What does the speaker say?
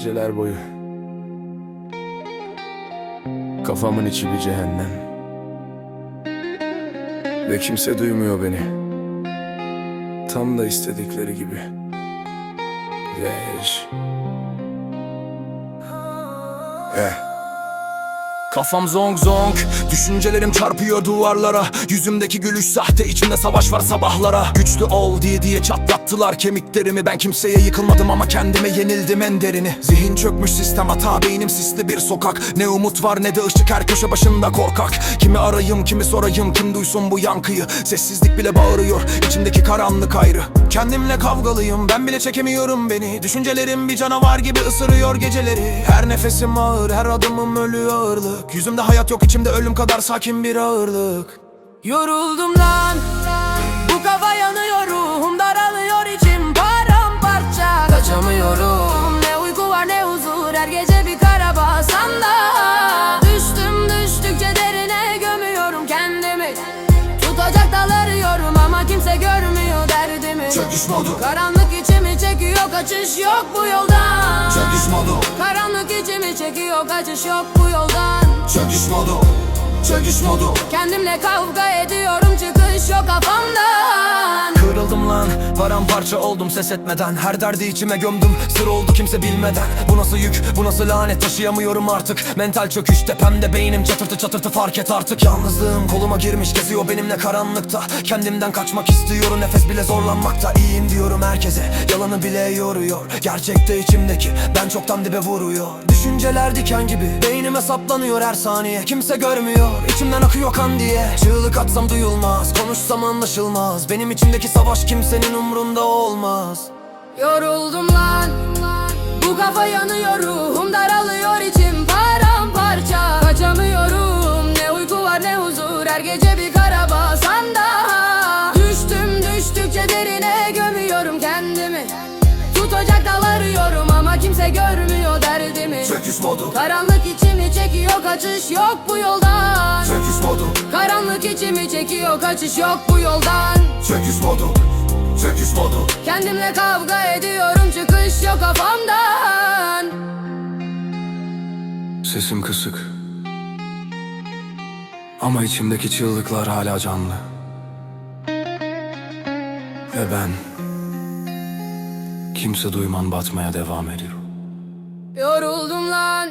Geceler boyu. Kafamın içi bir cehennem. Ve kimse duymuyor beni. Tam da istedikleri gibi. Leş Eh Kafam zonk zonk Düşüncelerim çarpıyor duvarlara. Yüzümdeki gülüş sahte içimde savaş var sabahlara. Güçlü ol diye diye çatlattılar kemiklerimi. Ben kimseye yıkılmadım ama kendime yenildim en derini. Zihin çökmüş sistem hata beynim sisli bir sokak. Ne umut var ne de ışık her köşe başında korkak. Kimi arayayım kimi sorayım kim duysun bu yankıyı? Sessizlik bile bağırıyor içimdeki karanlık ayrı Kendimle kavgalıyım ben bile çekemiyorum beni. Düşüncelerim bir canavar gibi ısırıyor geceleri. Her nefesim ağır her adımım ölü ağırlık. Yüzümde hayat yok içimde ölüm kadar sakin bir ağırlık. Yoruldum lan Bu kafa yanıyor ruhum daralıyor içim paramparça. Kaçamıyorum ne uyku var ne huzur her gece bir karabasan kimse görmüyor Çöküş modu Karanlık içimi çekiyor kaçış yok bu yoldan. Çöküş modu Karanlık içimi çekiyor kaçış yok bu yoldan. Çöküş modu Çöküş modu Kendimle kavga ediyorum çıkış paramparça oldum ses etmeden. Her derdi içime gömdüm sır oldu kimse bilmeden. Bu nasıl yük bu nasıl lanet? Taşıyamıyorum artık. Mental çöküş tepemde beynim çatırtı çatırtı fark et artık. Yalnızlığım koluma girmiş geziyor benimle karanlıkta. Kendimden kaçmak istiyorum nefes bile zorlanmakta. İyiyim diyorum herkese yalanı bile yoruyor. Gerçekte içimdeki ben çoktan dibe vuruyor. Düşünceler diken gibi beynime saplanıyor her saniye. Kimse görmüyor içimden akıyor kan diye. Çığlık atsam duyulmaz konuşsam anlaşılmaz. Benim içimdeki savaş kimsenin umrunda olmaz. Yoruldum lan. Bu kafa yanıyor ruhum daralıyor içim paramparça. Kaçamıyorum ne uyku var ne huzur. Her gece bir karabasan daha Düştüm düştükçe derine gömüyorum kendimi. Tutacak dal arıyorum ama kimse görmüyor derdimi. Çöküş modu. Karanlık içimi çekiyor kaçış yok bu yoldan. Çöküş modu. Karanlık içimi çekiyor kaçış yok bu yoldan. Çöküş modu Çöküş modu Kendimle kavga ediyorum çıkış yok kafamdan. Sesim kısık. Ama içimdeki çığlıklar hala canlı. Ve ben Kimse duyman batmaya devam ediyor. Yoruldum lan